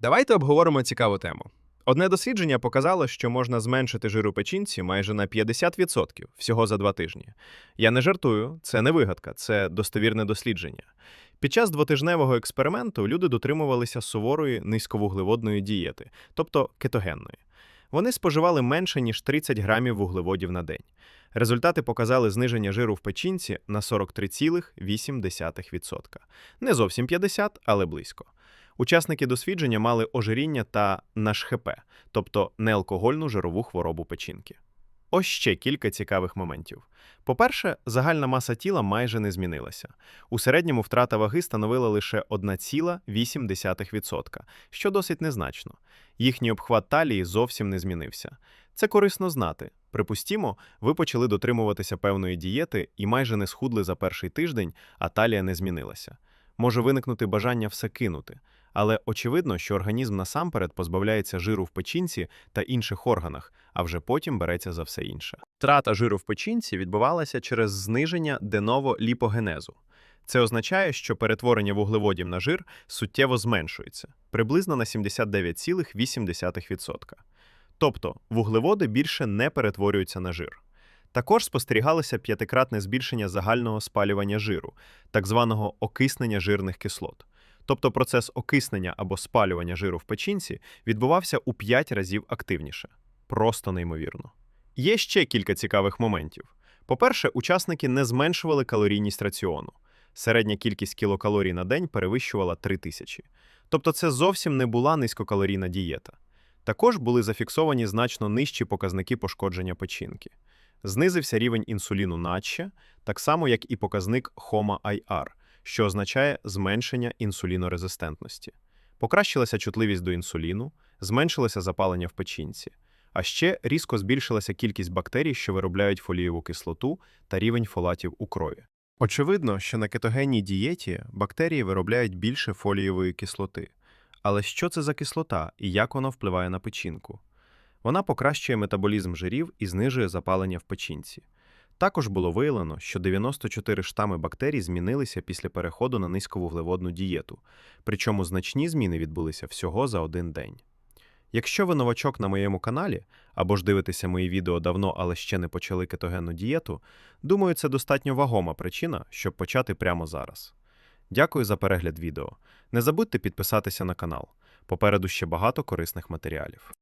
Давайте обговоримо цікаву тему. Одне дослідження показало, що можна зменшити жир печінці майже на 50% всього за два тижні. Я не жартую, це не вигадка, це достовірне дослідження. Під час двотижневого експерименту люди дотримувалися суворої низьковуглеводної дієти, тобто кетогенної. Вони споживали менше ніж 30 грамів вуглеводів на день. Результати показали зниження жиру в печінці на 43,8%. Не зовсім 50, але близько. Учасники дослідження мали ожиріння та НАШХП, тобто неалкогольну жирову хворобу печінки. Ось ще кілька цікавих моментів. По-перше, загальна маса тіла майже не змінилася. У середньому втрата ваги становила лише 1,8%, що досить незначно. Їхній обхват талії зовсім не змінився. Це корисно знати. Припустімо, ви почали дотримуватися певної дієти і майже не схудли за перший тиждень, а талія не змінилася. Може виникнути бажання все кинути. Але очевидно, що організм насамперед позбавляється жиру в печінці та інших органах, а вже потім береться за все інше. Втрата жиру в печінці відбувалася через зниження деново-ліпогенезу. Це означає, що перетворення вуглеводів на жир суттєво зменшується, приблизно на 79,8%. Тобто вуглеводи більше не перетворюються на жир. Також спостерігалося п'ятикратне збільшення загального спалювання жиру, так званого окиснення жирних кислот. Тобто процес окиснення або спалювання жиру в печінці відбувався у 5 разів активніше. Просто неймовірно. Є ще кілька цікавих моментів. По-перше, учасники не зменшували калорійність раціону. Середня кількість кілокалорій на день перевищувала 3000. Тобто це зовсім не була низькокалорійна дієта. Також були зафіксовані значно нижчі показники пошкодження печінки. Знизився рівень інсуліну наче, так само як і показник HOMA-IR, що означає зменшення інсулінорезистентності. Покращилася чутливість до інсуліну, зменшилося запалення в печінці, а ще різко збільшилася кількість бактерій, що виробляють фолієву кислоту та рівень фолатів у крові. Очевидно, що на кетогенній дієті бактерії виробляють більше фолієвої кислоти. Але що це за кислота і як вона впливає на печінку? Вона покращує метаболізм жирів і знижує запалення в печінці. Також було виявлено, що 94 штами бактерій змінилися після переходу на низьковуглеводну дієту, причому значні зміни відбулися всього за один день. Якщо ви новачок на моєму каналі або ж дивитеся мої відео давно, але ще не почали кетогенну дієту, думаю, це достатньо вагома причина, щоб почати прямо зараз. Дякую за перегляд відео. Не забудьте підписатися на канал. Попереду ще багато корисних матеріалів.